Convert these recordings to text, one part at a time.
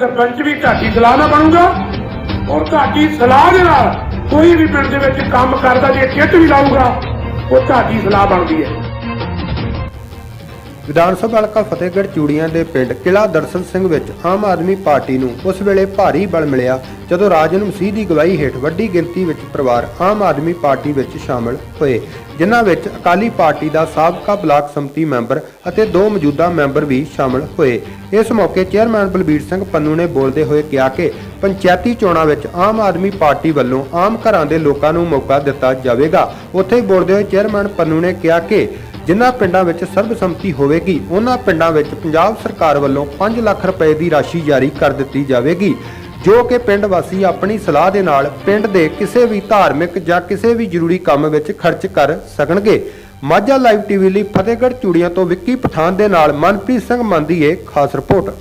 ਸਰਪੰਚ ਵੀ ਤੁਹਾਡੀ ਸਲਾਹ ਨਾਲ ਬਣੂਗਾ ਔਰ ਤੁਹਾਡੀ ਸਲਾਹ ਦੇ ਨਾਲ ਕੋਈ ਵੀ ਪਿੰਡ ਦੇ ਵਿੱਚ ਕੰਮ ਕਰਦਾ, ਜੇ ਕਿੱਟ ਵੀ ਲਾਊਗਾ, ਉਹ ਤੁਹਾਡੀ ਸਲਾਹ ਬਣਦੀ ਹੈ। ਵਿਧਾਨ ਸਭਾ ਹਲਕਾ ਫਤਿਹਗੜ੍ਹ ਚੂੜੀਆਂ ਦੇ ਪਿੰਡ ਕਿਲਾ ਦਰਸ਼ਨ ਸਿੰਘ ਵਿੱਚ ਆਮ ਆਦਮੀ ਪਾਰਟੀ ਨੂੰ ਉਸ ਵੇਲੇ ਭਾਰੀ ਬਲ ਮਿਲਿਆ, ਜਦੋਂ ਰਾਜਨ ਮਸੀਹ ਦੀ ਗਵਾਹੀ ਹੇਠ ਵੱਡੀ ਗਿਣਤੀ ਵਿੱਚ ਪਰਿਵਾਰ ਆਮ ਆਦਮੀ ਪਾਰਟੀ ਵਿੱਚ ਸ਼ਾਮਲ ਹੋਏ, ਜਿਨ੍ਹਾਂ ਵਿੱਚ ਅਕਾਲੀ ਪਾਰਟੀ ਦਾ ਸਾਬਕਾ ਬਲਾਕ ਸੰਮਤੀ ਮੈਂਬਰ ਅਤੇ ਦੋ ਮੌਜੂਦਾ ਮੈਂਬਰ ਵੀ ਸ਼ਾਮਲ ਹੋਏ। ਇਸ ਮੌਕੇ ਚੇਅਰਮੈਨ ਬਲਬੀਰ ਸਿੰਘ ਪੰਨੂ ਨੇ ਬੋਲਦੇ ਹੋਏ ਕਿਹਾ ਕਿ ਪੰਚਾਇਤੀ ਚੋਣਾਂ ਵਿੱਚ ਆਮ ਆਦਮੀ ਪਾਰਟੀ ਵੱਲੋਂ ਆਮ ਘਰਾਂ ਦੇ ਲੋਕਾਂ ਨੂੰ ਮੌਕਾ ਦਿੱਤਾ ਜਾਵੇਗਾ। ਉੱਥੇ ਹੀ ਬੋਲਦੇ ਹੋਏ ਚੇਅਰਮੈਨ ਪੰਨੂ ਨੇ ਕਿਹਾ ਕਿ ਜਿਨ੍ਹਾਂ ਪਿੰਡਾਂ ਵਿੱਚ ਸਰਬਸੰਮਤੀ ਹੋਵੇਗੀ, ਉਹਨਾਂ ਪਿੰਡਾਂ ਵਿੱਚ ਪੰਜਾਬ ਸਰਕਾਰ ਵੱਲੋਂ 5 ਲੱਖ ਰੁਪਏ ਦੀ ਰਾਸ਼ੀ ਜਾਰੀ ਕਰ ਦਿੱਤੀ ਜਾਵੇਗੀ, ਜੋ ਕਿ ਪਿੰਡ ਵਾਸੀ ਆਪਣੀ ਸਲਾਹ ਦੇ ਨਾਲ ਪਿੰਡ ਦੇ ਕਿਸੇ ਵੀ ਧਾਰਮਿਕ ਜਾਂ ਕਿਸੇ ਵੀ ਜ਼ਰੂਰੀ ਕੰਮ ਵਿੱਚ ਖਰਚ ਕਰ ਸਕਣਗੇ। ਮਾਝਾ ਲਾਈਵ ਟੀਵੀ ਲਈ ਫਤਿਹਗੜ੍ਹ ਚੂੜੀਆਂ ਤੋਂ ਵਿੱਕੀ ਪਠਾਨ ਦੇ ਨਾਲ ਮਨਪ੍ਰੀਤ ਸਿੰਘ ਮੰਦੀਏ ਖਾਸ ਰਿਪੋਰਟ।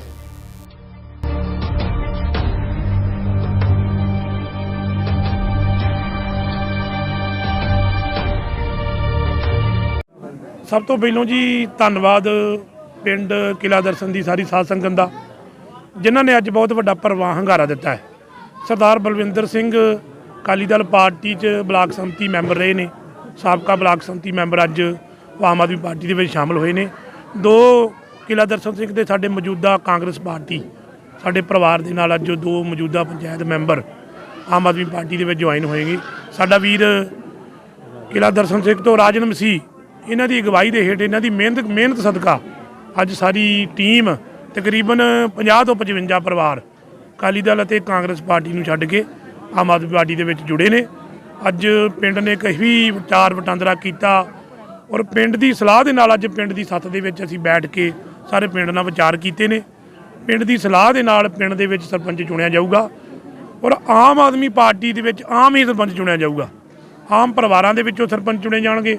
ਸਭ ਤੋਂ ਪਹਿਲਾਂ ਜੀ ਧੰਨਵਾਦ ਪਿੰਡ ਕਿਲਾ ਦਰਸ਼ਨ ਦੀ ਸਾਰੀ ਸਾਧ ਸੰਗਤ ਦਾ, ਜਿਨ੍ਹਾਂ ਨੇ ਅੱਜ ਬਹੁਤ ਵੱਡਾ ਪ੍ਰਵਾਹ ਹੰਗਾਰਾ ਦਿੱਤਾ ਹੈ। ਸਰਦਾਰ ਬਲਵਿੰਦਰ ਸਿੰਘ ਅਕਾਲੀ ਦਲ ਪਾਰਟੀ 'ਚ ਬਲਾਕ ਸੰਮਤੀ ਮੈਂਬਰ ਰਹੇ ਨੇ। ਸਾਬਕਾ ਬਲਾਕ ਸੰਮਤੀ ਮੈਂਬਰ ਅੱਜ ਉਹ ਆਮ ਆਦਮੀ ਪਾਰਟੀ ਦੇ ਵਿੱਚ ਸ਼ਾਮਲ ਹੋਏ ਨੇ। ਦੋ ਕਿਲਾ ਦਰਸ਼ਨ ਸਿੰਘ ਦੇ ਸਾਡੇ ਮੌਜੂਦਾ ਕਾਂਗਰਸ ਪਾਰਟੀ, ਸਾਡੇ ਪਰਿਵਾਰ ਦੇ ਨਾਲ ਅੱਜ ਦੋ ਮੌਜੂਦਾ ਪੰਚਾਇਤ ਮੈਂਬਰ ਆਮ ਆਦਮੀ ਪਾਰਟੀ ਦੇ ਵਿੱਚ ਜੁਆਇਨ ਹੋਏਗੇ। ਸਾਡਾ ਵੀਰ ਕਿਲਾ ਦਰਸ਼ਨ ਸਿੰਘ ਤੋਂ ਰਾਜਨ ਮਸੀਹ ਇਹਨਾਂ ਦੀ ਅਗਵਾਈ ਦੇ ਹੇਠ ਇਹਨਾਂ ਦੀ ਮਿਹਨਤ ਮਿਹਨਤ ਸਦਕਾ ਅੱਜ ਸਾਰੀ ਟੀਮ ਤਕਰੀਬਨ 50 ਤੋਂ 55 ਪਰਿਵਾਰ ਅਕਾਲੀ ਦਲ ਅਤੇ ਕਾਂਗਰਸ ਪਾਰਟੀ ਨੂੰ ਛੱਡ ਕੇ ਆਮ ਆਦਮੀ ਪਾਰਟੀ ਦੇ ਵਿੱਚ ਜੁੜੇ ਨੇ। ਅੱਜ ਪਿੰਡ ਨੇ ਕਹੀ ਵਿਚਾਰ ਵਟਾਂਦਰਾ ਕੀਤਾ ਔਰ ਪਿੰਡ ਦੀ ਸਲਾਹ ਦੇ ਨਾਲ ਅੱਜ ਪਿੰਡ ਦੀ ਸੱਥ ਦੇ ਵਿੱਚ ਅਸੀਂ ਬੈਠ ਕੇ ਸਾਰੇ ਪਿੰਡ ਨਾਲ ਵਿਚਾਰ ਕੀਤੇ ਨੇ। ਪਿੰਡ ਦੀ ਸਲਾਹ ਦੇ ਨਾਲ ਪਿੰਡ ਦੇ ਵਿੱਚ ਸਰਪੰਚ ਚੁਣਿਆ ਜਾਊਗਾ ਔਰ ਆਮ ਆਦਮੀ ਪਾਰਟੀ ਦੇ ਵਿੱਚ ਆਮ ਹੀ ਸਰਪੰਚ ਚੁਣਿਆ ਜਾਊਗਾ। ਆਮ ਪਰਿਵਾਰਾਂ ਦੇ ਵਿੱਚੋਂ ਸਰਪੰਚ ਚੁਣੇ ਜਾਣਗੇ।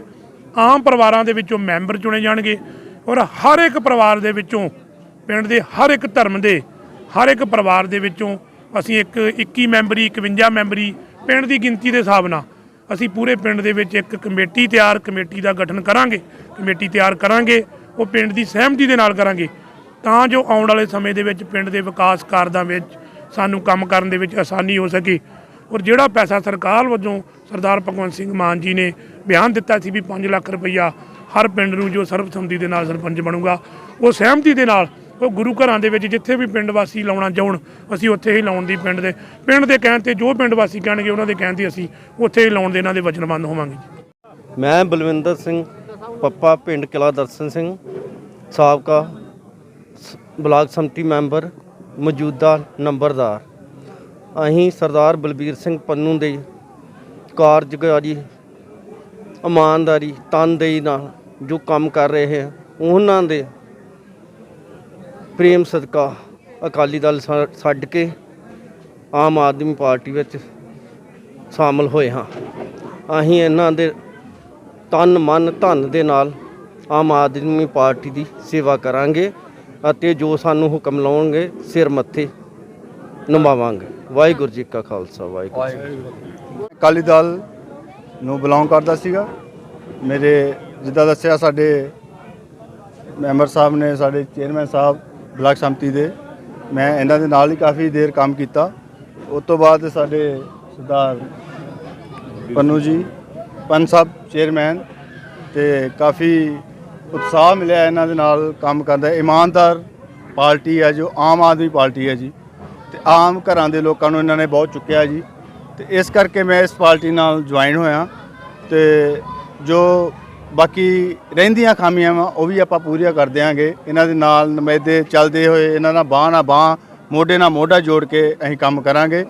ਆਮ ਪਰਿਵਾਰਾਂ ਦੇ ਵਿੱਚੋਂ ਮੈਂਬਰ ਚੁਣੇ ਜਾਣਗੇ ਔਰ ਹਰ ਇੱਕ ਪਰਿਵਾਰ ਦੇ ਵਿੱਚੋਂ, ਪਿੰਡ ਦੇ ਹਰ ਇੱਕ ਧਰਮ ਦੇ ਹਰ ਇੱਕ ਪਰਿਵਾਰ ਦੇ ਵਿੱਚੋਂ ਅਸੀਂ ਇੱਕ 21 ਮੈਂਬਰੀ 51 ਮੈਂਬਰੀ ਪਿੰਡ ਦੀ ਗਿਣਤੀ ਦੇ ਹਿਸਾਬ ਨਾਲ ਅਸੀਂ ਪੂਰੇ ਪਿੰਡ ਦੇ ਵਿੱਚ ਇੱਕ ਕਮੇਟੀ ਤਿਆਰ, ਕਮੇਟੀ ਦਾ ਗਠਨ ਕਰਾਂਗੇ, ਕਮੇਟੀ ਤਿਆਰ ਕਰਾਂਗੇ, ਉਹ ਪਿੰਡ ਦੀ ਸਹਿਮਤੀ ਦੇ ਨਾਲ ਕਰਾਂਗੇ। ਤਾਂ ਜੋ ਆਉਣ ਵਾਲੇ ਸਮੇਂ ਦੇ ਵਿੱਚ ਪਿੰਡ ਦੇ ਵਿਕਾਸ ਕਾਰਜਾਂ ਵਿੱਚ ਸਾਨੂੰ ਕੰਮ ਕਰਨ ਦੇ ਵਿੱਚ ਆਸਾਨੀ ਹੋ ਸਕੇ। ਔਰ ਜਿਹੜਾ ਪੈਸਾ ਸਰਕਾਰ ਵੱਲੋਂ ਸਰਦਾਰ ਭਗਵੰਤ ਸਿੰਘ ਮਾਨ ਜੀ ਨੇ ਬਿਆਨ ਦਿੱਤਾ ਸੀ ਵੀ 5 ਲੱਖ ਰੁਪਈਆ ਹਰ ਪਿੰਡ ਨੂੰ ਜੋ ਸਰਬਸੰਮਤੀ ਦੇ ਨਾਲ ਸਰਪੰਚ ਬਣੂਗਾ, ਉਹ ਸਹਿਮਤੀ ਦੇ ਨਾਲ ਉਹ ਗੁਰੂ ਘਰਾਂ ਦੇ ਵਿੱਚ ਜਿੱਥੇ ਵੀ ਪਿੰਡ ਵਾਸੀ ਲਾਉਣਾ ਚਾਹਣ, ਅਸੀਂ ਉੱਥੇ ਹੀ ਲਾਉਣ ਦੀ ਪਿੰਡ ਦੇ ਪਿੰਡ ਦੇ ਕਹਿਣ ਤੇ ਜੋ ਪਿੰਡ ਵਾਸੀ ਕਹਿਣਗੇ ਉਹਨਾਂ ਦੇ ਕਹਿਣ ਤੇ ਅਸੀਂ ਉੱਥੇ ਹੀ ਲਾਉਣ ਦੇ ਇਹਨਾਂ ਦੇ ਵਚਨਬੰਦ ਹੋਵਾਂਗੇ ਮੈਂ ਬਲਵਿੰਦਰ ਸਿੰਘ, ਪੱਪਾ ਪਿੰਡ ਕਿਲਾ ਦਰਸ਼ਨ ਸਿੰਘ, ਸਾਬਕਾ ਬਲਾਕ ਸੰਮਤੀ ਮੈਂਬਰ, ਮੌਜੂਦਾ ਨੰਬਰਦਾਰ। ਅਸੀਂ ਸਰਦਾਰ ਬਲਬੀਰ ਸਿੰਘ ਪੰਨੂ ਦੇ ਕਾਰਜਕਾਰੀ ਇਮਾਨਦਾਰੀ ਤਨਦੇਹੀ ਨਾਲ ਜੋ ਕੰਮ ਕਰ ਰਹੇ ਹਨ ਉਹਨਾਂ ਦੇ ਪ੍ਰੇਮ ਸਦਕਾ ਅਕਾਲੀ ਦਲ ਛਾ- ਛੱਡ ਕੇ ਆਮ ਆਦਮੀ ਪਾਰਟੀ ਵਿੱਚ ਸ਼ਾਮਲ ਹੋਏ ਹਾਂ। ਅਸੀਂ ਇਹਨਾਂ ਦੇ ਤਨ, ਮਨ, ਧਨ ਦੇ ਨਾਲ ਆਮ ਆਦਮੀ ਪਾਰਟੀ ਦੀ ਸੇਵਾ ਕਰਾਂਗੇ ਅਤੇ ਜੋ ਸਾਨੂੰ ਹੁਕਮ ਲਾਉਣਗੇ ਸਿਰ ਮੱਥੇ ਨਿਭਾਵਾਂਗੇ ਵਾਹਿਗੁਰੂ ਜੀ ਕਾ ਖਾਲਸਾ, ਵਾਹਿਗੁਰੂ ਜੀ ਅਕਾਲੀ ਦਲ ਨੂੰ ਬਿਲੋਂਗ ਕਰਦਾ ਸੀਗਾ। ਮੇਰੇ ਜਿੱਦਾਂ ਦੱਸਿਆ, ਸਾਡੇ ਮੈਂਬਰ ਸਾਹਿਬ ਨੇ, ਸਾਡੇ ਚੇਅਰਮੈਨ ਸਾਹਿਬ, ਬਲਾਕ ਸੰਮਤੀ ਦੇ, ਮੈਂ ਇਹਨਾਂ ਦੇ ਨਾਲ ਹੀ ਕਾਫੀ ਦੇਰ ਕੰਮ ਕੀਤਾ। ਉਸ ਤੋਂ ਬਾਅਦ ਸਾਡੇ ਸਰਦਾਰ ਪੰਨੂ ਜੀ, ਪੰਨ ਸਾਹਿਬ ਚੇਅਰਮੈਨ ਤੇ ਕਾਫੀ ਉਤਸ਼ਾਹ ਮਿਲਿਆ ਇਹਨਾਂ ਦੇ ਨਾਲ ਕੰਮ ਕਰਦਾ ਇਮਾਨਦਾਰ ਪਾਰਟੀ ਹੈ ਜੋ, ਆਮ ਆਦਮੀ ਪਾਰਟੀ ਹੈ ਜੀ। ਤੇ ਆਮ ਘਰਾਂ ਦੇ ਲੋਕਾਂ ਨੂੰ ਇਹਨਾਂ ਨੇ ਬਹੁਤ ਚੁੱਕਿਆ ਜੀ। ਤੇ ਇਸ ਕਰਕੇ ਮੈਂ ਇਸ ਪਾਰਟੀ ਨਾਲ ਜੁਆਇਨ ਹੋਇਆ। ਤੇ ਜੋ ਬਾਕੀ ਰਹਿੰਦੀਆਂ ਖਾਮੀਆਂ ਵਾ, ਉਹ ਵੀ ਆਪਾਂ ਪੂਰੀਆਂ ਕਰ ਦਿਆਂਗੇ। ਇਹਨਾਂ ਦੇ ਨਾਲ ਨੁਮਾਇੰਦੇ ਚੱਲਦੇ ਹੋਏ, ਇਹਨਾਂ ਨਾਲ ਬਾਹ ਨਾਲ ਬਾਹ, ਮੋਢੇ ਨਾਲ ਮੋਢਾ ਜੋੜ ਕੇ ਅਸੀਂ ਕੰਮ ਕਰਾਂਗੇ।